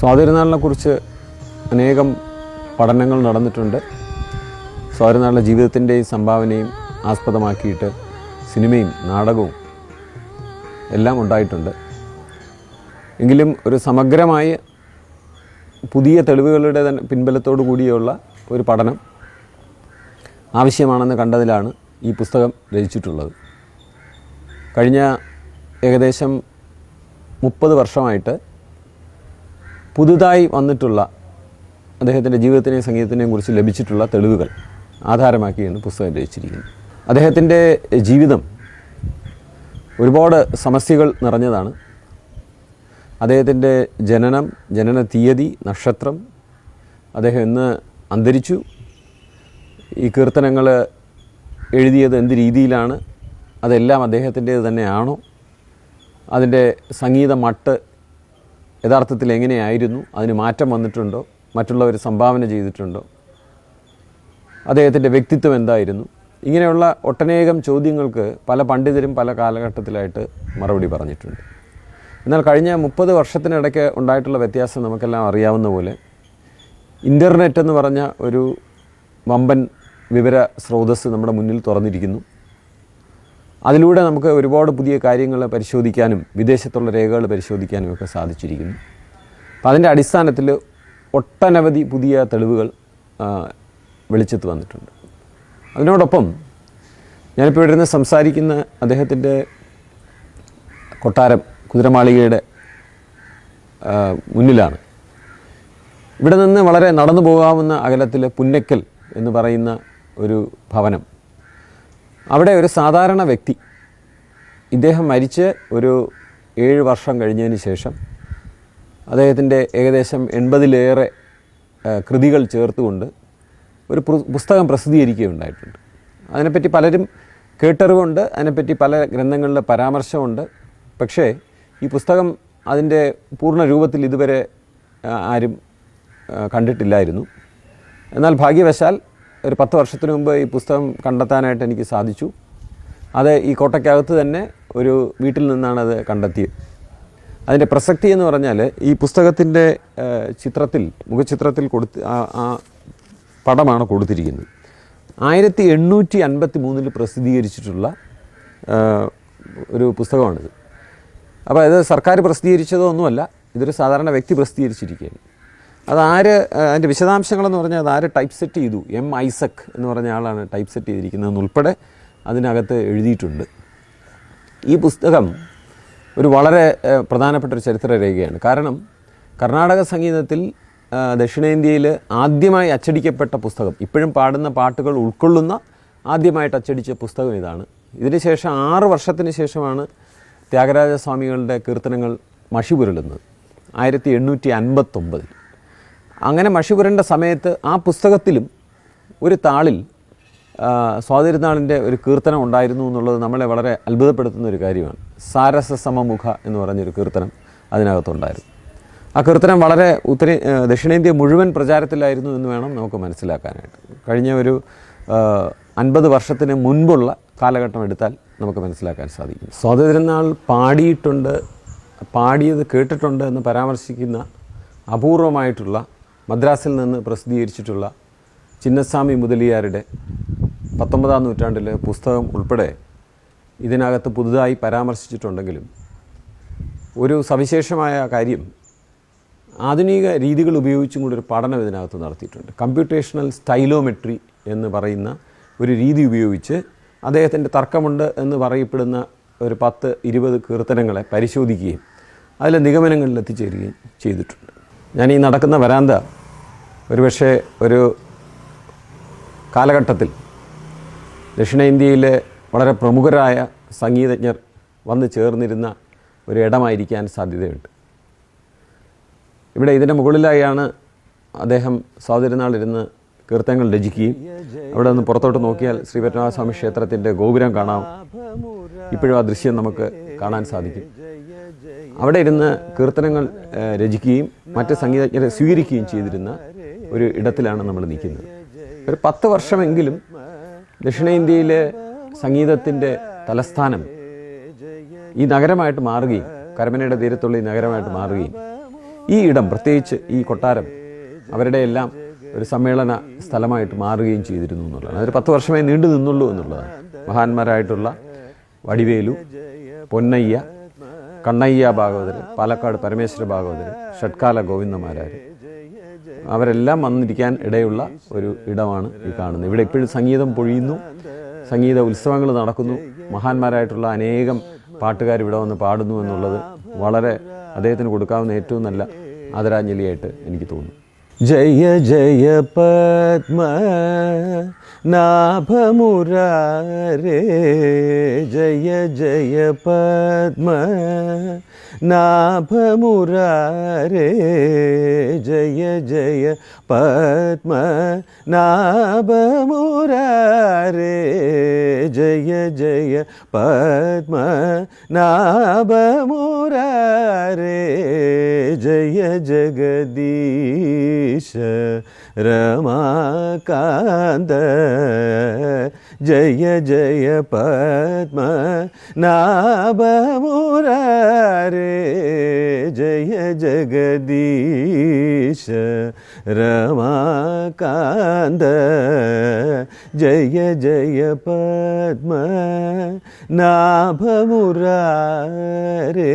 സ്വാതിരുനാളിനെക്കുറിച്ച് അനേകം പഠനങ്ങൾ നടന്നിട്ടുണ്ട്. സ്വാതിരുനാളിന്റെ ജീവിതത്തിന്റെയും സംഭാവനയും ആസ്പദമാക്കിയിട്ട് സിനിമയും നാടകവും എല്ലാം ഉണ്ടായിട്ടുണ്ട്. എങ്കിലും ഒരു സമഗ്രമായ പുതിയ തെളിവുകളുടെ തന്നെ പിൻബലത്തോടു കൂടിയുള്ള ഒരു പഠനം ആവശ്യമാണെന്ന് കണ്ടതിലാണ് ഈ പുസ്തകം രചിച്ചിട്ടുള്ളത്. കഴിഞ്ഞ ഏകദേശം മുപ്പത് വർഷമായിട്ട് പുതുതായി വന്നിട്ടുള്ള അദ്ദേഹത്തിന്റെ ജീവിതത്തിനെയും സംഗീതത്തിനെയും കുറിച്ച് ലഭിച്ചിട്ടുള്ള തെളിവുകൾ ആധാരമാക്കിയാണ് പുസ്തകം രചിച്ചിരിക്കുന്നു. അദ്ദേഹത്തിന്റെ ജീവിതം ഒരുപാട് സമസ്യകൾ നിറഞ്ഞതാണ്. അദ്ദേഹത്തിന്റെ ജനനം ജനന തീയതി നക്ഷത്രം അദ്ദേഹം എന്ന് അന്തരിച്ചു. ഈ കീർത്തനങ്ങൾ എഴുതിയത് എന്ത് രീതിയിലാണ് അതെല്ലാം അദ്ദേഹത്തിന്റേത് തന്നെയാണോ അതിന്റെ സംഗീത മട്ട് യഥാർത്ഥത്തിൽ എങ്ങനെയായിരുന്നു? അതിന് മാറ്റം വന്നിട്ടുണ്ടോ? മറ്റുള്ളവർ സംഭാവന ചെയ്തിട്ടുണ്ടോ? അദ്ദേഹത്തിന്റെ വ്യക്തിത്വം എന്തായിരുന്നു? ഇങ്ങനെയുള്ള ഒട്ടനേകം ചോദ്യങ്ങൾക്ക് പല പണ്ഡിതരും പല കാലഘട്ടത്തിലായിട്ട് മറുപടി പറഞ്ഞിട്ടുണ്ട്. എന്നാൽ കഴിഞ്ഞ മുപ്പത് വർഷത്തിനിടയ്ക്ക് ഉണ്ടായിട്ടുള്ള വ്യത്യാസം നമുക്കെല്ലാം അറിയാവുന്ന പോലെ ഇന്റർനെറ്റ് എന്ന് പറഞ്ഞ ഒരു വമ്പൻ വിവര സ്രോതസ് നമ്മുടെ മുന്നിൽ തുറന്നിരിക്കുന്നു. അതിലൂടെ നമുക്ക് ഒരുപാട് പുതിയ കാര്യങ്ങൾ പരിശോധിക്കാനും വിദേശത്തുള്ള രേഖകൾ പരിശോധിക്കാനും ഒക്കെ സാധിച്ചിരിക്കുന്നു. അപ്പം അതിന്റെ അടിസ്ഥാനത്തിൽ ഒട്ടനവധി പുതിയ തെളിവുകൾ വെളിച്ചത്ത് വന്നിട്ടുണ്ട്. അതിനോടൊപ്പം ഞാനിപ്പോൾ ഇവിടെ നിന്ന് സംസാരിക്കുന്ന അദ്ദേഹത്തിന്റെ കൊട്ടാരം കുതിരമാളികയുടെ മുന്നിലാണ്. ഇവിടെ നിന്ന് വളരെ നടന്നു പോകാവുന്ന അകലത്തിൽ പുന്നക്കൽ എന്ന് പറയുന്ന ഒരു ഭവനം. അവിടെ ഒരു സാധാരണ വ്യക്തി ഇദ്ദേഹം മരിച്ച് ഒരു ഏഴ് വർഷം കഴിഞ്ഞതിന് ശേഷം അദ്ദേഹത്തിന്റെ ഏകദേശം എൺപതിലേറെ കൃതികൾ ചേർത്തുകൊണ്ട് ഒരു പുസ്തകം പ്രസിദ്ധീകരിക്കുകയുണ്ടായിട്ടുണ്ട്. അതിനെപ്പറ്റി പലരും കേട്ടറിവുണ്ട് അതിനെപ്പറ്റി പല ഗ്രന്ഥങ്ങളിലെ പരാമർശമുണ്ട്. പക്ഷേ ഈ പുസ്തകം അതിന്റെ പൂർണ രൂപത്തിൽ ഇതുവരെ ആരും കണ്ടിട്ടില്ലായിരുന്നു. എന്നാൽ ഭാഗ്യവശാൽ ഒരു പത്ത് വർഷത്തിന് മുമ്പ് ഈ പുസ്തകം കണ്ടെത്താനായിട്ട് എനിക്ക് സാധിച്ചു. അത് ഈ കോട്ടയ്ക്കകത്ത് തന്നെ ഒരു വീട്ടിൽ നിന്നാണ് അത് കണ്ടെത്തിയത്. അതിന്റെ പ്രസക്തി എന്ന് പറഞ്ഞാൽ ഈ പുസ്തകത്തിന്റെ ചിത്രത്തിൽ മുഖചിത്രത്തിൽ കൊടുത്ത് ആ പടമാണ് കൊടുത്തിരിക്കുന്നത്. ആയിരത്തി എണ്ണൂറ്റി അൻപത്തി മൂന്നിൽ പ്രസിദ്ധീകരിച്ചിട്ടുള്ള ഒരു പുസ്തകമാണിത്. അപ്പോൾ ഇത് സർക്കാർ പ്രസിദ്ധീകരിച്ചതോ ഒന്നുമല്ല ഇതൊരു സാധാരണ വ്യക്തി പ്രസിദ്ധീകരിച്ചിരിക്കുകയാണ്. അത് ആര് ആ, അതിന്റെ വിശദാംശങ്ങളെന്ന് പറഞ്ഞാൽ അത് ആര് ടൈപ്പ് സെറ്റ് ചെയ്തു? എം ഐസക് എന്ന് പറഞ്ഞ ആളാണ് ടൈപ്പ് സെറ്റ് ചെയ്തിരിക്കുന്നത് ഉൾപ്പെടെ അതിനകത്ത് എഴുതിയിട്ടുണ്ട്. ഈ പുസ്തകം ഒരു വളരെ പ്രധാനപ്പെട്ട ഒരു ചരിത്ര രേഖയാണ് കാരണം കർണാടക സംഗീതത്തിൽ ദക്ഷിണേന്ത്യയിൽ ആദ്യമായി അച്ചടിക്കപ്പെട്ട പുസ്തകം ഇപ്പോഴും പാടുന്ന പാട്ടുകൾ ഉൾക്കൊള്ളുന്ന ആദ്യമായിട്ട് അച്ചടിച്ച പുസ്തകം ഇതാണ്. ഇതിന് ശേഷം ആറ് വർഷത്തിന് ശേഷമാണ് ത്യാഗരാജസ്വാമികളുടെ കീർത്തനങ്ങൾ മഷി പുരളുന്നത് ആയിരത്തി എണ്ണൂറ്റി അൻപത്തൊമ്പതിൽ. അങ്ങനെ മഷി പുരണ്ട സമയത്ത് ആ പുസ്തകത്തിലും ഒരു താളിൽ സ്വാതിരുന്നാളിന്റെ ഒരു കീർത്തനം ഉണ്ടായിരുന്നു എന്നുള്ളത് നമ്മളെ വളരെ അത്ഭുതപ്പെടുത്തുന്ന ഒരു കാര്യമാണ്. സാരസ സമമുഖ എന്ന് പറഞ്ഞൊരു കീർത്തനം അതിനകത്തുണ്ടായിരുന്നു. ആ കീർത്തനം വളരെ ഉത്തര ദക്ഷിണേന്ത്യ മുഴുവൻ പ്രചാരത്തിലായിരുന്നു എന്ന് വേണം നമുക്ക് മനസ്സിലാക്കാനായിട്ട്. കഴിഞ്ഞ ഒരു അൻപത് വർഷത്തിന് മുൻപുള്ള കാലഘട്ടം എടുത്താൽ നമുക്ക് മനസ്സിലാക്കാൻ സാധിക്കും. സ്വാതന്ത്ര്യനാൾ പാടിയിട്ടുണ്ട് പാടിയത് കേട്ടിട്ടുണ്ട് എന്ന് പരാമർശിക്കുന്ന അപൂർവമായിട്ടുള്ള മദ്രാസിൽ നിന്ന് പ്രസിദ്ധീകരിച്ചിട്ടുള്ള ചിന്നസ്വാമി മുതലിയാരുടെ പത്തൊമ്പതാം നൂറ്റാണ്ടിലെ പുസ്തകം ഉൾപ്പെടെ ഇതിനകത്ത് പുതുതായി പരാമർശിച്ചിട്ടുണ്ടെങ്കിലും ഒരു സവിശേഷമായ കാര്യം ആധുനിക രീതികൾ ഉപയോഗിച്ചും കൂടി ഒരു പഠനം ഇതിനകത്ത് നടത്തിയിട്ടുണ്ട്. കമ്പ്യൂട്ടേഷണൽ സ്റ്റൈലോമെട്രി എന്ന് പറയുന്ന ഒരു രീതി ഉപയോഗിച്ച് അദ്ദേഹത്തിന്റെ തർക്കമുണ്ട് എന്ന് പറയപ്പെടുന്ന ഒരു പത്ത് ഇരുപത് കീർത്തനങ്ങളെ പരിശോധിക്കുകയും അതിലെ നിഗമനങ്ങളിൽ എത്തിച്ചേരുകയും ചെയ്തിട്ടുണ്ട്. ഞാൻ ഈ നടക്കുന്ന വരാന്ത ഒരുപക്ഷെ ഒരു കാലഘട്ടത്തിൽ ദക്ഷിണേന്ത്യയിലെ വളരെ പ്രമുഖരായ സംഗീതജ്ഞർ വന്നു ചേർന്നിരുന്ന ഒരു ഇടമായിരിക്കാൻ സാധ്യതയുണ്ട്. ഇവിടെ ഇതിന്റെ മുകളിലായാണ് അദ്ദേഹം സ്വാതിരുന്നാളിരുന്ന് കീർത്തനങ്ങൾ രചിക്കുകയും അവിടെ നിന്ന് പുറത്തോട്ട് നോക്കിയാൽ ശ്രീ പത്മനാഭസ്വാമി ക്ഷേത്രത്തിന്റെ ഗോപുരം കാണാം. ഇപ്പോഴും ആ ദൃശ്യം നമുക്ക് കാണാൻ സാധിക്കും. അവിടെ ഇരുന്ന് കീർത്തനങ്ങൾ രചിക്കുകയും മറ്റ് സംഗീതജ്ഞരെ സ്വീകരിക്കുകയും ചെയ്തിരുന്ന ഒരു ഇടത്തിലാണ് നമ്മൾ നിൽക്കുന്നത്. ഒരു പത്ത് വർഷമെങ്കിലും ദക്ഷിണേന്ത്യയിലെ സംഗീതത്തിന്റെ തലസ്ഥാനം ഈ നഗരമായിട്ട് മാറുകയും കരമനയുടെ തീരത്തുള്ള ഈ നഗരമായിട്ട് മാറുകയും ഈ ഇടം പ്രത്യേകിച്ച് ഈ കൊട്ടാരം അവരുടെ എല്ലാം ഒരു സമ്മേളന സ്ഥലമായിട്ട് മാറുകയും ചെയ്തിരുന്നു എന്നുള്ളതാണ്. അതൊരു പത്ത് വർഷമേ നീണ്ടു നിന്നുള്ളൂ എന്നുള്ളതാണ്. മഹാന്മാരായിട്ടുള്ള വടിവേലു പൊന്നയ്യ കണ്ണയ്യ ഭാഗവതർ പാലക്കാട് പരമേശ്വര ഭാഗവതർ ഷഡ്കാല ഗോവിന്ദമാരാർ അവരെല്ലാം വന്നിരിക്കാൻ ഇടയുള്ള ഒരു ഇടമാണ് ഈ കാണുന്നത്. ഇവിടെ ഇപ്പോഴും സംഗീതം പൊഴിയുന്നു സംഗീത ഉത്സവങ്ങൾ നടക്കുന്നു. മഹാന്മാരായിട്ടുള്ള അനേകം പാട്ടുകാർ ഇവിടെ വന്ന് പാടുന്നു എന്നുള്ളത് വളരെ അദ്ദേഹത്തിന് കൊടുക്കാവുന്ന ഏറ്റവും നല്ല ആദരാഞ്ജലിയായിട്ട് എനിക്ക് തോന്നുന്നു. ജയ ജയ പത്മ നാഭമുരാരേ. ജയ ജയ പത്മ നാഭമുരാരേ. ജയ ജയ പത്മ നാഭമുരാരേ. ജയ ജയ श रमाकांद जय जय पद्म नाभमुरारे जय जगदीश रमाकांद जय जय पद्म नाभमुरारे